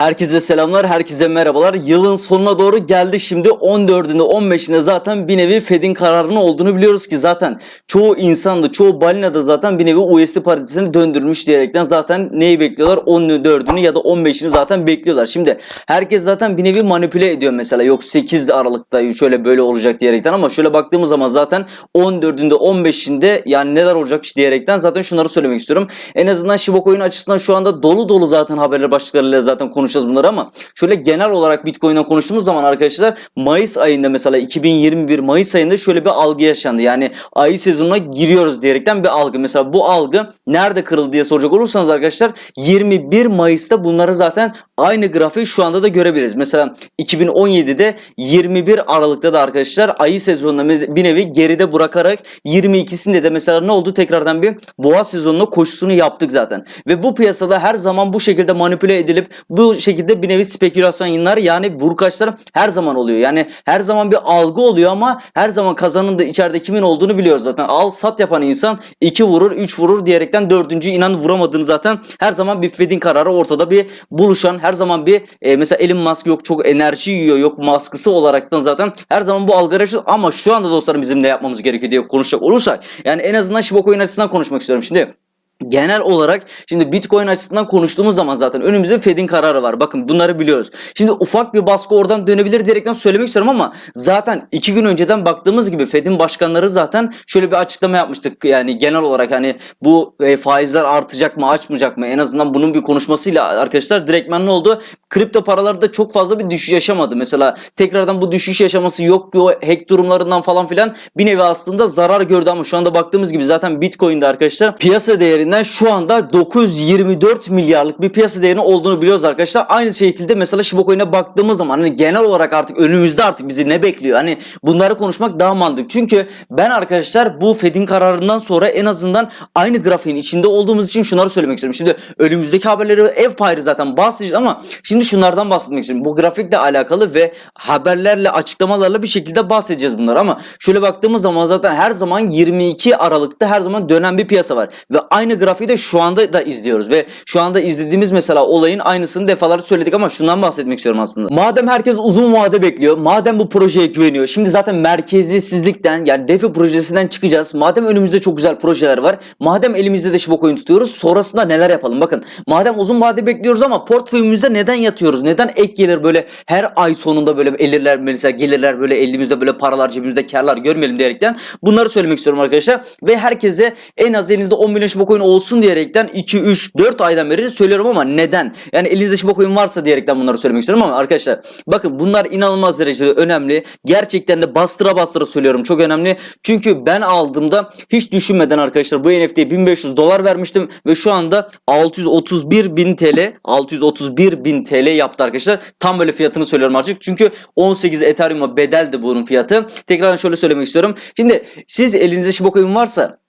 Herkese selamlar, herkese merhabalar. Yılın sonuna doğru geldik şimdi 14'ünde 15'inde zaten bir nevi Fed'in kararının olduğunu biliyoruz ki zaten çoğu insanda, çoğu balina da zaten bir nevi USD paritesini döndürmüş diyerekten zaten neyi bekliyorlar? 14'ünü ya da 15'ini zaten bekliyorlar. Şimdi herkes zaten bir nevi manipüle ediyor mesela. Yok 8 Aralık'ta şöyle böyle olacak diyerekten ama şöyle baktığımız zaman zaten 14'ünde 15'inde yani neler olacak diyerekten zaten şunları söylemek istiyorum. En azından Shiba Coin açısından şu anda dolu dolu zaten haberler başlıklarıyla zaten konuşacağız bunları ama şöyle genel olarak Bitcoin'den konuştuğumuz zaman arkadaşlar Mayıs ayında mesela 2021 Mayıs ayında şöyle bir algı yaşandı. Yani ayı sezonuna giriyoruz diyerekten bir algı. Mesela bu algı nerede kırıldı diye soracak olursanız arkadaşlar 21 Mayıs'ta bunları zaten aynı grafiği şu anda da görebiliriz. Mesela 2017'de 21 Aralık'ta da arkadaşlar ayı sezonuna bir nevi geride bırakarak 22'sinde de mesela ne oldu? Tekrardan bir boğa sezonuna koşusunu yaptık zaten. Ve bu piyasada her zaman bu şekilde manipüle edilip bu şekilde bir nevi spekülasyon yayınlar yani vurkaçlar her zaman oluyor. Yani her zaman bir algı oluyor ama her zaman kazanın da içeride kimin olduğunu biliyoruz zaten. Al sat yapan insan 2 vurur 3 vurur diyerekten dördüncü inan vuramadığını zaten her zaman bir Fed'in kararı ortada bir buluşan her zaman bir e, mesela Elon Musk yok çok enerji yiyor yok maskısı olaraktan zaten her zaman bu algı yaşıyor. ama şu anda dostlarım bizim ne yapmamız gerekiyor diye konuşacak olursak yani en azından Shiba Coin açısından konuşmak istiyorum. Şimdi Genel olarak şimdi Bitcoin açısından konuştuğumuz zaman zaten önümüzde Fed'in kararı var. Bakın bunları biliyoruz. Şimdi ufak bir baskı oradan dönebilir diyerekten söylemek istiyorum ama zaten iki gün önceden baktığımız gibi Fed'in başkanları zaten şöyle bir açıklama yapmıştık. Yani genel olarak hani bu e, faizler artacak mı açmayacak mı en azından bunun bir konuşmasıyla arkadaşlar direktmen ne oldu? Kripto paralarda çok fazla bir düşüş yaşamadı. Mesela tekrardan bu düşüş yaşaması yok o hack durumlarından falan filan bir nevi aslında zarar gördü ama şu anda baktığımız gibi zaten Bitcoin'de arkadaşlar piyasa değerinde değerinden şu anda 924 milyarlık bir piyasa değerinin olduğunu biliyoruz arkadaşlar. Aynı şekilde mesela Shiba Coin'e baktığımız zaman hani genel olarak artık önümüzde artık bizi ne bekliyor? Hani bunları konuşmak daha mantıklı. Çünkü ben arkadaşlar bu Fed'in kararından sonra en azından aynı grafiğin içinde olduğumuz için şunları söylemek istiyorum. Şimdi önümüzdeki haberleri ev payı zaten bahsedeceğiz ama şimdi şunlardan bahsetmek istiyorum. Bu grafikle alakalı ve haberlerle açıklamalarla bir şekilde bahsedeceğiz bunları ama şöyle baktığımız zaman zaten her zaman 22 Aralık'ta her zaman dönen bir piyasa var ve aynı grafiği de şu anda da izliyoruz ve şu anda izlediğimiz mesela olayın aynısını defalarca söyledik ama şundan bahsetmek istiyorum aslında. Madem herkes uzun vade bekliyor, madem bu projeye güveniyor, şimdi zaten merkezisizlikten yani DeFi projesinden çıkacağız. Madem önümüzde çok güzel projeler var, madem elimizde de Shiba Coin tutuyoruz, sonrasında neler yapalım? Bakın, madem uzun vade bekliyoruz ama portföyümüzde neden yatıyoruz? Neden ek gelir böyle her ay sonunda böyle elirler mesela gelirler böyle elimizde böyle paralar cebimizde karlar görmeyelim diyerekten bunları söylemek istiyorum arkadaşlar. Ve herkese en az elinizde 10 milyon Shiba Coin olsun diyerekten 2, 3, 4 aydan beri söylüyorum ama neden? Yani elinizde Shiba Coin varsa diyerekten bunları söylemek istiyorum ama arkadaşlar bakın bunlar inanılmaz derecede önemli. Gerçekten de bastıra bastıra söylüyorum çok önemli. Çünkü ben aldığımda hiç düşünmeden arkadaşlar bu NFT'ye 1500 dolar vermiştim ve şu anda 631 bin TL 631 bin TL yaptı arkadaşlar. Tam böyle fiyatını söylüyorum artık. Çünkü 18 Ethereum'a bedeldi bunun fiyatı. Tekrar şöyle söylemek istiyorum. Şimdi siz elinizde Shiba Coin varsa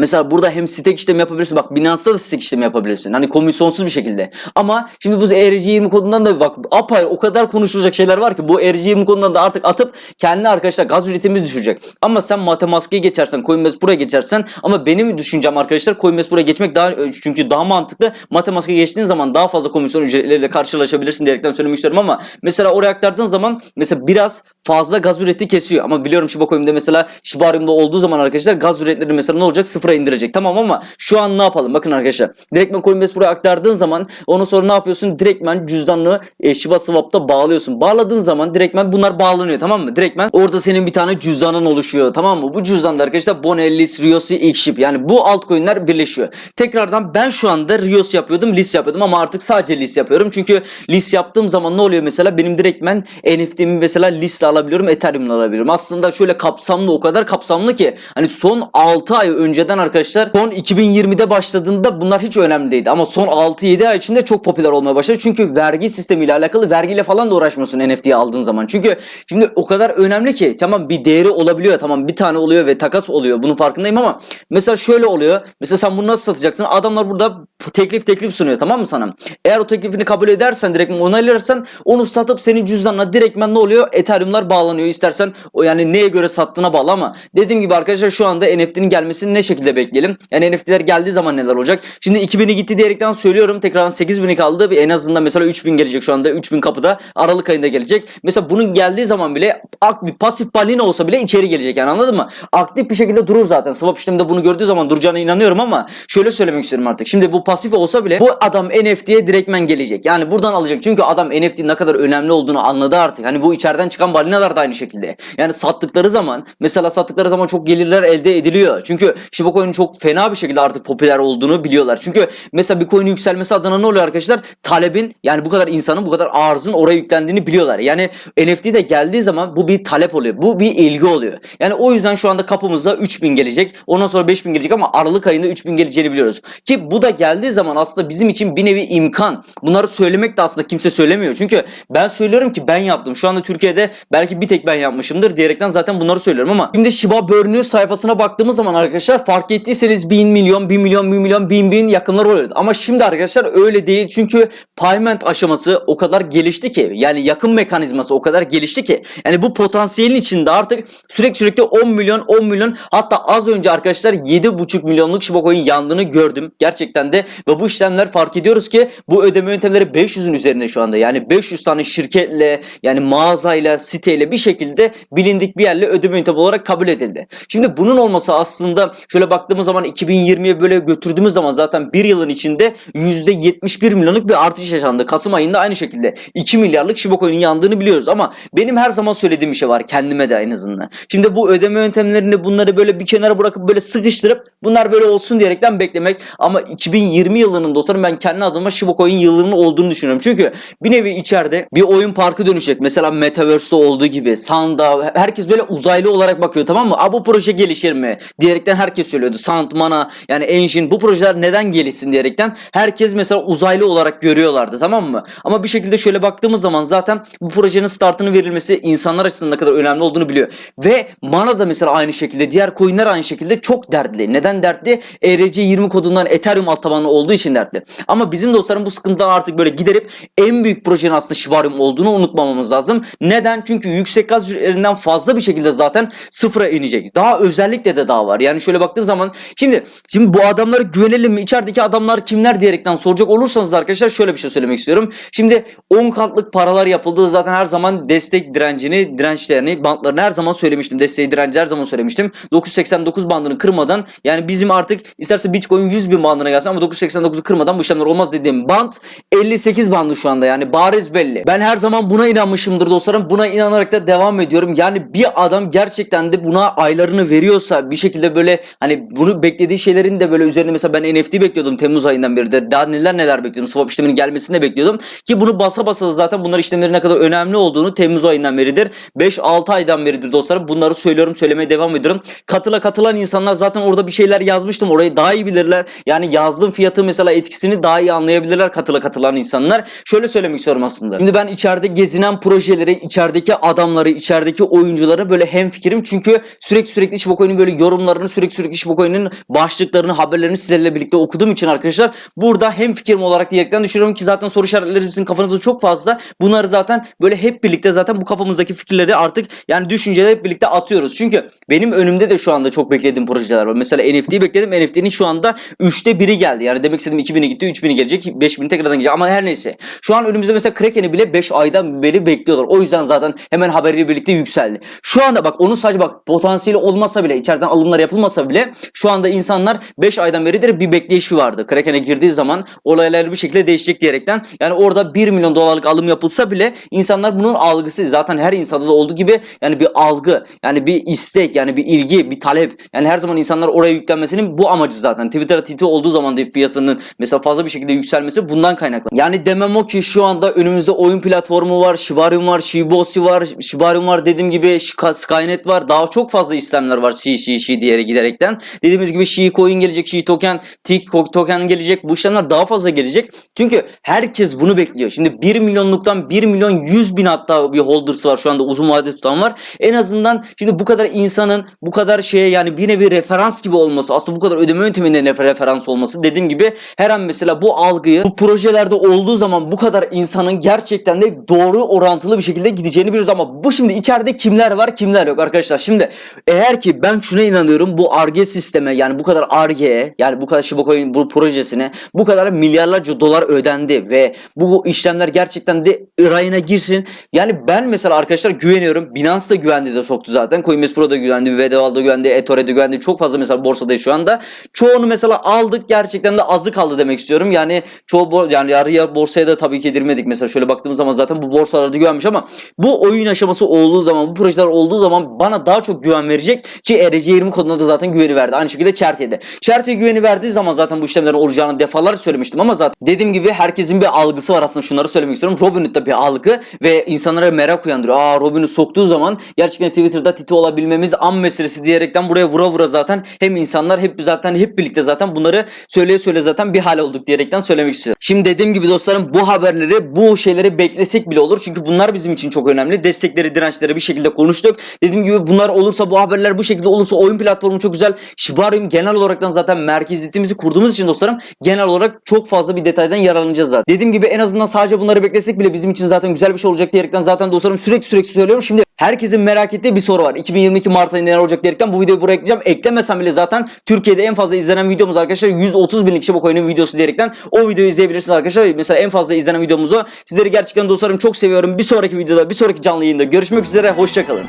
Mesela burada hem stake işlemi yapabilirsin. Bak Binance'da da stake işlemi yapabilirsin. Hani komisyonsuz bir şekilde. Ama şimdi bu ERC20 kodundan da bak apayrı o kadar konuşulacak şeyler var ki bu ERC20 kodundan da artık atıp kendi arkadaşlar gaz üretimimiz düşecek. Ama sen Matemaska'ya geçersen, Coinbase buraya geçersen ama benim düşüncem arkadaşlar Coinbase buraya geçmek daha çünkü daha mantıklı. Matemaska'ya geçtiğin zaman daha fazla komisyon ücretleriyle karşılaşabilirsin diyerekten söylemek istiyorum ama mesela oraya aktardığın zaman mesela biraz fazla gaz üreti kesiyor. Ama biliyorum Shiba Coin'de mesela Shibarium'da olduğu zaman arkadaşlar gaz üretleri mesela ne olacak? Sıfıra indirecek. Tamam ama şu an ne yapalım? Bakın arkadaşlar. Direktmen Coinbase buraya aktardığın zaman ondan sonra ne yapıyorsun? Direktmen cüzdanını e, Shiba Swap'ta bağlıyorsun. Bağladığın zaman direktmen bunlar bağlanıyor tamam mı? Direktmen orada senin bir tane cüzdanın oluşuyor tamam mı? Bu cüzdanda arkadaşlar Bonellis, Riosi, Xship yani bu altcoin'ler birleşiyor. Tekrardan ben şu anda Rios yapıyordum, Lis yapıyordum ama artık sadece Lis yapıyorum. Çünkü Lis yaptığım zaman ne oluyor mesela? Benim direktmen NFT'mi mesela Lis'le alabiliyorum, Ethereum'la alabiliyorum. Aslında şöyle kapsamlı o kadar kapsamlı ki hani son 6 ay önceden arkadaşlar son 2020'de başladığında bunlar hiç önemli değildi. Ama son 6-7 ay içinde çok popüler olmaya başladı. Çünkü vergi sistemiyle alakalı vergiyle falan da uğraşmıyorsun NFT'yi aldığın zaman. Çünkü şimdi o kadar önemli ki tamam bir değeri olabiliyor. Tamam bir tane oluyor ve takas oluyor. Bunun farkındayım ama mesela şöyle oluyor. Mesela sen bunu nasıl satacaksın? Adamlar burada teklif teklif sunuyor tamam mı sana? Eğer o teklifini kabul edersen direkt onaylarsan onu satıp senin cüzdanına direktmen ne oluyor? Ethereum'lar bağlanıyor. İstersen o yani neye göre sattığına bağlı ama dediğim gibi arkadaşlar şu anda NFT'nin gelmesini ne şekilde şekilde bekleyelim. Yani NFT'ler geldiği zaman neler olacak? Şimdi 2000'i gitti diyerekten söylüyorum. Tekrardan 8000'i kaldı. En azından mesela 3000 gelecek şu anda. 3000 kapıda. Aralık ayında gelecek. Mesela bunun geldiği zaman bile ak- bir pasif balina olsa bile içeri gelecek yani anladın mı? Aktif bir şekilde durur zaten. Swap işleminde bunu gördüğü zaman duracağına inanıyorum ama şöyle söylemek istiyorum artık. Şimdi bu pasif olsa bile bu adam NFT'ye direktmen gelecek. Yani buradan alacak. Çünkü adam NFT'nin ne kadar önemli olduğunu anladı artık. Hani bu içeriden çıkan balinalar da aynı şekilde. Yani sattıkları zaman mesela sattıkları zaman çok gelirler elde ediliyor. Çünkü Shiba Coin'in çok fena bir şekilde artık popüler olduğunu biliyorlar. Çünkü mesela bir coin'in yükselmesi adına ne oluyor arkadaşlar? Talebin yani bu kadar insanın bu kadar arzın oraya yüklendiğini biliyorlar. Yani NFT de geldiği zaman bu bir talep oluyor. Bu bir ilgi oluyor. Yani o yüzden şu anda kapımızda 3000 gelecek. Ondan sonra 5000 gelecek ama Aralık ayında 3000 geleceğini biliyoruz. Ki bu da geldiği zaman aslında bizim için bir nevi imkan. Bunları söylemek de aslında kimse söylemiyor. Çünkü ben söylüyorum ki ben yaptım. Şu anda Türkiye'de belki bir tek ben yapmışımdır diyerekten zaten bunları söylüyorum ama şimdi Shiba Börnü sayfasına baktığımız zaman arkadaşlar fark ettiyseniz 1000 milyon, 1 milyon, 1 milyon, 1000 bin yakınlar oluyordu. Ama şimdi arkadaşlar öyle değil. Çünkü payment aşaması o kadar gelişti ki yani yakın mekanizması o kadar gelişti ki yani bu potansiyelin içinde artık sürekli sürekli 10 milyon 10 milyon hatta az önce arkadaşlar 7,5 milyonluk Shiba Coin yandığını gördüm gerçekten de ve bu işlemler fark ediyoruz ki bu ödeme yöntemleri 500'ün üzerinde şu anda yani 500 tane şirketle yani mağazayla siteyle bir şekilde bilindik bir yerle ödeme yöntemi olarak kabul edildi. Şimdi bunun olması aslında şöyle baktığımız zaman 2020'ye böyle götürdüğümüz zaman zaten bir yılın içinde %71 milyonluk bir artış yaşandı. Kasım ayında aynı şekilde 2 milyarlık Shiba Coin'in yandığını biliyoruz ama benim her zaman söylediğim bir şey var kendime de en azından. Şimdi bu ödeme yöntemlerini bunları böyle bir kenara bırakıp böyle sıkıştırıp bunlar böyle olsun diyerekten beklemek ama 2020 yılının dostlarım ben kendi adıma Shiba Coin yılının olduğunu düşünüyorum. Çünkü bir nevi içeride bir oyun parkı dönüşecek. Mesela Metaverse'de olduğu gibi Sanda herkes böyle uzaylı olarak bakıyor tamam mı? Aa bu proje gelişir mi? Diyerekten herkes söylüyordu. Mana yani Engine bu projeler neden gelişsin diyerekten herkes mesela uzaylı olarak görüyorlardı tamam mı? Ama bir şekilde şöyle baktığımız zaman zaten bu projenin startını verilmesi insanlar açısından ne kadar önemli olduğunu biliyor. Ve Mana da mesela aynı şekilde diğer coinler aynı şekilde çok dertli. Neden dertli? ERC20 kodundan Ethereum alt tabanlı olduğu için dertli. Ama bizim dostlarım bu sıkıntıdan artık böyle giderip en büyük projenin aslında Shibarium olduğunu unutmamamız lazım. Neden? Çünkü yüksek gaz ücretlerinden fazla bir şekilde zaten sıfıra inecek. Daha özellikle de daha var. Yani şöyle baktığın zaman şimdi şimdi bu adamlara güvenelim mi? İçerideki adamlar kimler diyerekten soracak olursanız da arkadaşlar şöyle bir şey söylemek istiyorum. Şimdi 10 katlık paralar yapıldığı zaten her zaman destek direncini, dirençlerini, bantlarını her zaman söylemiştim. Desteği direnci her zaman söylemiştim. 989 bandını kırmadan yani bizim artık isterse Bitcoin 100 bin bandına gelsin ama 989'u kırmadan bu işlemler olmaz dediğim band 58 bandı şu anda yani bariz belli. Ben her zaman buna inanmışımdır dostlarım. Buna inanarak da devam ediyorum. Yani bir adam gerçekten de buna aylarını veriyorsa bir şekilde böyle hani bunu beklediği şeylerin de böyle üzerine mesela ben NFT bekliyordum Temmuz ayından beri de daha neler neler bekliyordum. Swap işleminin gelmesini de bekliyordum. Ki bunu basa basa zaten bunlar işlemlerin ne kadar önemli olduğunu Temmuz ayından beridir. 5-6 aydan beridir dostlarım. Bunları söylüyorum söylemeye devam ediyorum. Katıla katılan insanlar zaten orada bir şeyler yazmıştım. Orayı daha iyi bilirler. Yani yazdığım fiyatı mesela etkisini daha iyi anlayabilirler katıla katılan insanlar. Şöyle söylemek istiyorum aslında. Şimdi ben içeride gezinen projeleri, içerideki adamları, içerideki oyuncuları böyle hem fikrim çünkü sürekli sürekli Coin'in böyle yorumlarını, sürekli sürekli Coin'in başlıklarını, haberlerini sizlerle birlikte okuduğum için arkadaşlar burada hem fikrim olarak diyerekten düşünüyorum ki zaten soru işaretleri sizin kafanızda çok fazla. Bunları zaten böyle hep birlikte zaten bu kafamızdaki fikirleri artık yani düşünceleri hep birlikte atıyoruz. Çünkü benim önümde de şu anda çok beklediğim projeler var. Mesela NFT'yi bekledim. NFT'nin şu anda 3'te biri geldi. Yani demek istediğim 2000'e gitti, 3000'e gelecek, 5000 tekrardan gelecek. Ama her neyse. Şu an önümüzde mesela Kraken'i bile 5 aydan beri bekliyorlar. O yüzden zaten hemen haberiyle birlikte yükseldi. Şu anda bak onun sadece bak potansiyeli olmasa bile içeriden alımlar yapılmasa bile şu anda insanlar 5 aydan beridir bir bekleyişi vardı. Kraken'e girdiği zaman olaylar bir şekilde değişecek diyerekten. Yani orada 1 milyon dolarlık alım yapılsa bile insanlar bunun algısı zaten her insanda da olduğu gibi yani bir algı yani bir istek yani bir ilgi bir talep yani her zaman insanlar oraya yüklenmesinin bu amacı zaten. Twitter'a TT olduğu zaman da piyasanın mesela fazla bir şekilde yükselmesi bundan kaynaklı. Yani demem o ki şu anda önümüzde oyun platformu var, Shibarium var, Shibosi var, Shibarium var dediğim gibi Sk- Skynet var. Daha çok fazla işlemler var Shi Shi Shi diyerek giderekten. Dediğimiz gibi Shi Coin gelecek, Shi Token, Tik Token gelecek. Bu işlemler daha fazla gelecek. Çünkü herkes bunu bekliyor. Şimdi 1 milyonluktan 1 milyon 100 bin hatta bir holder'sı var şu anda uzun vade tutan var. En azından şimdi bu kadar insanın bu kadar şeye yani bir nevi referans gibi olması aslında bu kadar ödeme yönteminde refer- referans olması dediğim gibi her an mesela bu algıyı bu projelerde olduğu zaman bu kadar insanın gerçekten de doğru orantılı bir şekilde gideceğini biliyoruz ama bu şimdi içeride kimler var kimler yok arkadaşlar. Şimdi eğer ki ben şuna inanıyorum bu Arge sisteme yani bu kadar Ar-Ge'ye yani bu kadar Shiba Coin bu projesine bu kadar milyarlarca dolar ödendi ve bu işlemler gerçekten de rayına girsin. Yani ben mesela arkadaşlar güveniyorum. Binance da güvendi de soktu zaten. Coinbase Pro da güvendi. VDAL da güvendi. eToro da güvendi. Çok fazla mesela borsadayız şu anda. Çoğunu mesela aldık gerçekten de azı kaldı demek istiyorum. Yani çoğu yani yarı yarı borsaya da tabii ki edilmedik. Mesela şöyle baktığımız zaman zaten bu borsalarda güvenmiş ama bu oyun aşaması olduğu zaman bu projeler olduğu zaman bana daha çok güven verecek ki ERC20 koduna da zaten güveni verdi. Aynı şekilde Çerti'ye Çerti'ye güveni verdiği zaman zaten bu işlemlerin olacağını defalar söylemiştim ama zaten dediğim gibi herkesin bir algısı var aslında şunları söylemek istiyorum. Robinhood'da bir algı ve insanlara merak uyandırıyor. Aa Robinhood soktuğu zaman gerçekten Twitter'da titi olabilmemiz an meselesi diyerekten buraya vura vura zaten hem insanlar hep zaten hep birlikte zaten bunları söyleye söyle zaten bir hal olduk diyerekten söylemek istiyorum. Şimdi dediğim gibi dostlarım bu haberleri bu şeyleri beklesek bile olur. Çünkü bunlar bizim için çok önemli. Destekleri dirençleri bir şekilde konuştuk. Dediğim gibi bunlar olursa bu haberler bu şekilde olursa oyun platformu çok güzel. Shibarium genel olaraktan zaten merkeziyetimizi kurduğumuz için dostlarım genel olarak çok fazla bir detaydan yararlanacağız zaten. Dediğim gibi en azından sadece bunları beklesek bile bizim için zaten güzel bir şey olacak diyerekten zaten dostlarım sürekli sürekli söylüyorum. Şimdi herkesin merak ettiği bir soru var. 2022 Mart ayında neler olacak diyerekten bu videoyu buraya ekleyeceğim. Eklemesem bile zaten Türkiye'de en fazla izlenen videomuz arkadaşlar 130 bin kişi bu oyunun videosu diyerekten o videoyu izleyebilirsiniz arkadaşlar. Mesela en fazla izlenen videomuz o. Sizleri gerçekten dostlarım çok seviyorum. Bir sonraki videoda bir sonraki canlı yayında görüşmek üzere. Hoşçakalın.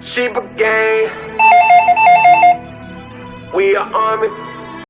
Sheba gang. We are army.